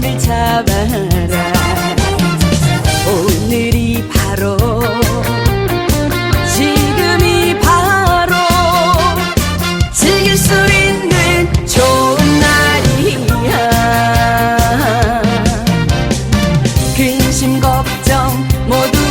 너를 잡아라. 오늘이 바로 지금이 바로 즐길 수 있는 좋은 날이야. 근심 걱정 모두